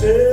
Take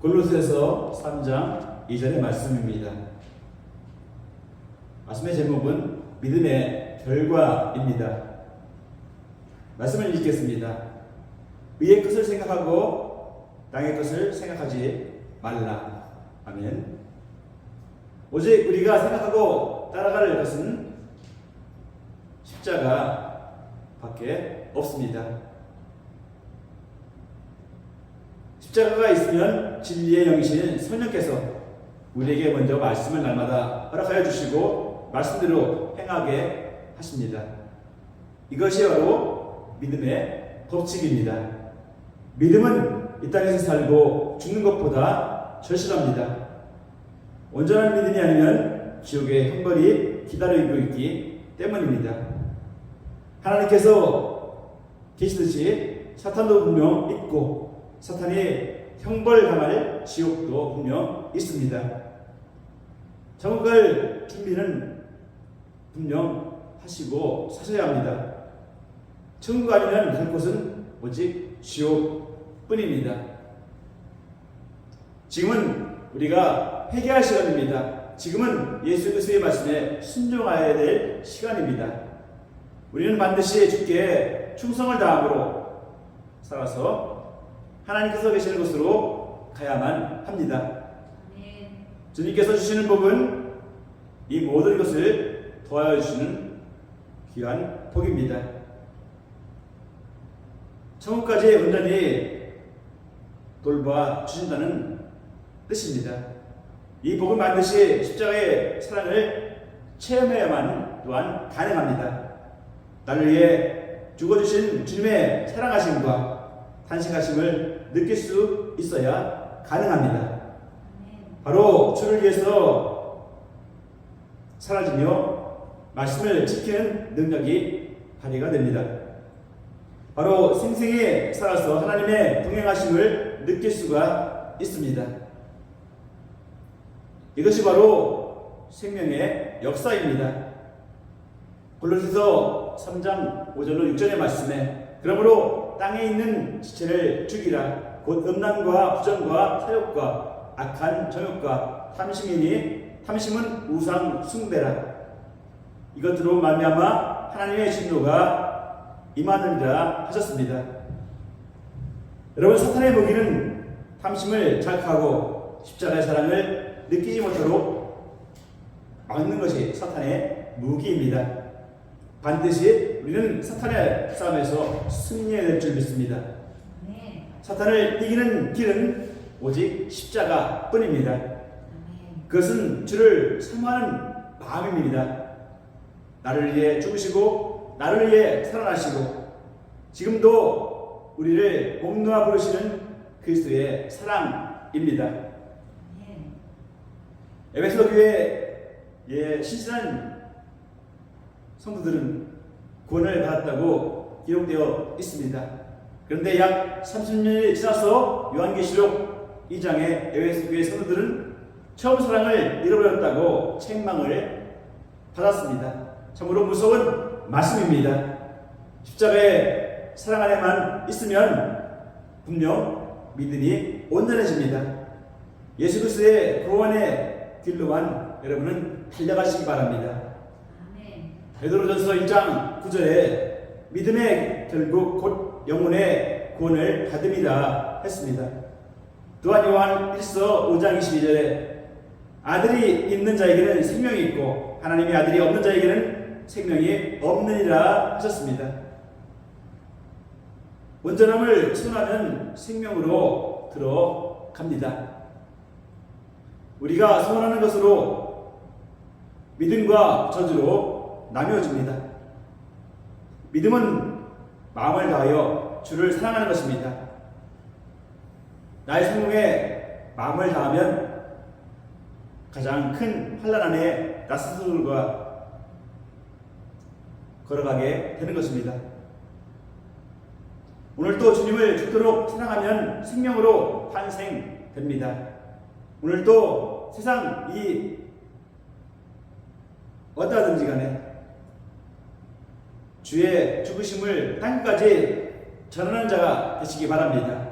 골로새서 3장 2절의 말씀입니다. 말씀의 제목은 믿음의 결과입니다. 말씀을 읽겠습니다. 위의 것을 생각하고 땅의 것을 생각하지 말라. 아멘. 오직 우리가 생각하고 따라갈 것은 십자가 밖에 없습니다. 십자가가 있으면 진리의 영이신 성령께서 우리에게 먼저 말씀을 날마다 허락하여 주시고 말씀대로 행하게 하십니다. 이것이 바로 믿음의 법칙입니다. 믿음은 이 땅에서 살고 죽는 것보다 절실합니다. 온전한 믿음이 아니면 지옥의 형벌이 기다리고 있기 때문입니다. 하나님께서 계시듯이 사탄도 분명 있고 사탄이 형벌 당할 지옥도 분명 있습니다. 갈 준비는 분명 하시고 사셔야 합니다. 천국 아니면 갈 곳은 오직 지옥뿐입니다. 지금은 우리가 회개할 시간입니다. 지금은 예수 그리스도의 말씀에 순종해야 될 시간입니다. 우리는 반드시 주께 충성을 다함으로 살아서 하나님께서 계시는 곳으로 가야만 합니다. 주님께서 주시는 복은 이 모든 것을 도와여 주시는 귀한 복입니다. 천국까지 온전히 돌봐 주신다는 뜻입니다. 이 복은 반드시 십자가의 사랑을 체험해야만 또한 가능합니다. 나를 위해 죽어주신 주님의 사랑하심과 탄식하심을 느낄 수 있어야 가능합니다. 바로 주를 위해서 사라지며 말씀을 지키는 능력이 발휘가 됩니다. 바로 생생히 살아서 하나님의 동행하심을 느낄 수가 있습니다. 이것이 바로 생명의 역사입니다. 골로새서 3장 5절로 6절의 말씀에 그러므로 땅에 있는 지체를 죽이라 곧 음란과 부정과 사욕과 악한 정욕과 탐심이니 탐심은 우상 숭배라 이것들로 말미암아 하나님의 진노가 임하느니라 하셨습니다. 여러분 사탄의 무기는 탐심을 자극하고 십자가의 사랑을 느끼지 못하도록 막는 것이 사탄의 무기입니다. 반드시 우리는 사탄의 싸움에서 승리해야 될 줄 믿습니다. 사탄을 이기는 길은 오직 십자가 뿐입니다. 아멘. 그것은 주를 사모하는 마음입니다. 나를 위해 죽으시고 나를 위해 살아나시고 지금도 우리를 목놓아 부르시는 그리스도의 사랑입니다. 예. 에베소 교회의 신실한 성도들은 구원을 받았다고 기록되어 있습니다. 그런데 약 30년이 지나서 요한계시록 2장의 에베소 교회 성도들은 처음 사랑을 잃어버렸다고 책망을 받았습니다. 참으로 무서운 말씀입니다. 십자가의 사랑 안에만 있으면 분명 믿음이 온전해집니다. 예수 그리스도의 구원의 길로만 여러분은 달려가시기 바랍니다. 베드로전서 1장 9절에 믿음의 결국 곧 영혼의 구원을 받음이라 했습니다. 또한 요한 1서 5장 22절에 아들이 있는 자에게는 생명이 있고 하나님의 아들이 없는 자에게는 생명이 없느니라 하셨습니다. 온전함을 소원하면 생명으로 들어갑니다. 우리가 소원하는 것으로 믿음과 저주로 나뉘어집니다. 믿음은 마음을 다하여 주를 사랑하는 것입니다. 나의 성공에 마음을 다하면 가장 큰 환란 안에 나 스스로가 걸어가게 되는 것입니다. 오늘도 주님을 죽도록 사랑하면 생명으로 환생됩니다. 오늘도 세상 이 어떠하든지 간에 주의 죽으심을 땅까지 전하는 자가 되시기 바랍니다.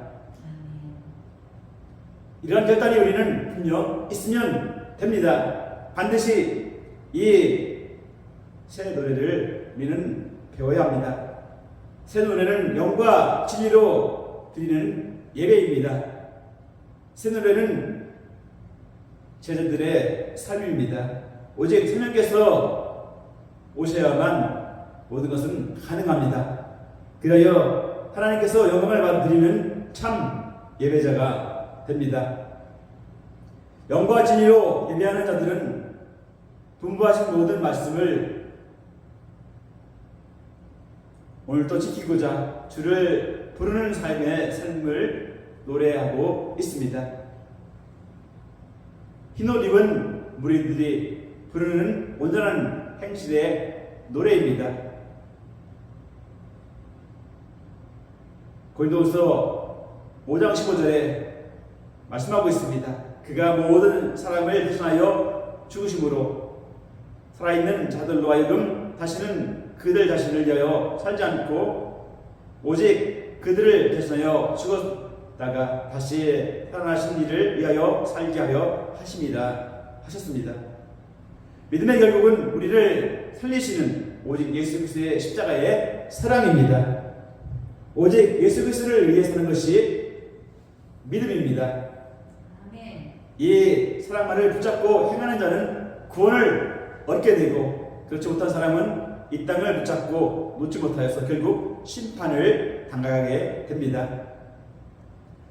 이러한 결단이 우리는 분명 있으면 됩니다. 반드시 이 새 노래를 우리는 배워야 합니다. 새 노래는 영과 진리로 드리는 예배입니다. 새 노래는 제자들의 삶입니다. 오직 성령께서 오셔야만 모든 것은 가능합니다. 그리하여 하나님께서 영광을 받드리는 참 예배자가 됩니다. 영과 진리로 예배하는 자들은 분부하신 모든 말씀을 오늘 또 지키고자 주를 부르는 삶의 삶을 노래하고 있습니다. 흰옷 입은 무리들이 부르는 온전한 행실의 노래입니다. 고린도후서 5장 15절에 말씀하고 있습니다. 그가 모든 사람을 대신하여 죽으심으로 살아있는 자들로 하여금 다시는 그들 자신을 위하여 살지 않고 오직 그들을 대신하여 죽었다가 다시 살아나신 이를 위하여 살게 하려 하십니다. 하셨습니다. 믿음의 결국은 우리를 살리시는 오직 예수 그리스도의 십자가의 사랑입니다. 오직 예수 그리스도를 위해 사는 것이 믿음입니다. 이 사랑만을 붙잡고 행하는 자는 구원을 얻게 되고 그렇지 못한 사람은 이 땅을 붙잡고 놓지 못하여서 결국 심판을 당하게 됩니다.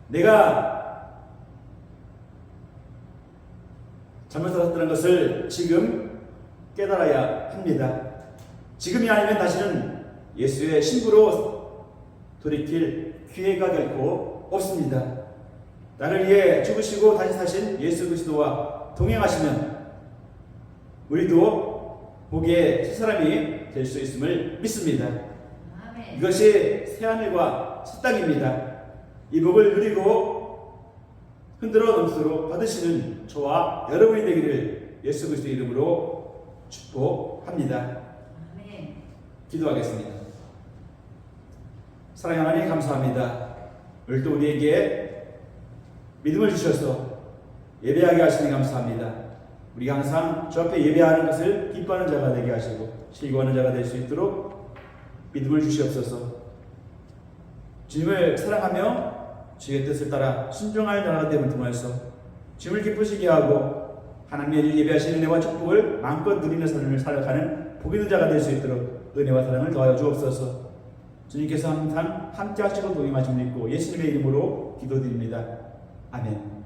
내가 잘못 살았다는 것을 지금 깨달아야 합니다. 지금이 아니면 다시는 예수의 신부로 돌이킬 기회가 결코 없습니다. 나를 위해 죽으시고 다시 사신 예수 그리스도와 동행하시면 우리도 복의 새 사람이 될 수 있음을 믿습니다. 아멘. 이것이 새하늘과 새 땅입니다. 이 복을 누리고 흔들어 넘수로 받으시는 저와 여러분이 되기를 예수 그리스도 이름으로 축복합니다. 아멘. 기도하겠습니다. 사랑하는 하나님 감사합니다. 오늘도 우리에게 믿음을 주셔서 예배하게 하시니 감사합니다. 우리가 항상 주 앞에 예배하는 것을 기뻐하는 자가 되게 하시고 즐거워하는 자가 될 수 있도록 믿음을 주시옵소서. 주님을 사랑하며 주의 뜻을 따라 순종할 나라가 됨을 통하여서 주님을 기쁘시게 하고 하나님의 예배하시는 은혜와 축복을 마음껏 누리는 삶을 살아가는 복 있는 자가 될 수 있도록 은혜와 사랑을 더하여 주옵소서. 주님께서 항상 함께 하시고 동행하심을 믿고 예수님의 이름으로 기도드립니다. 아멘.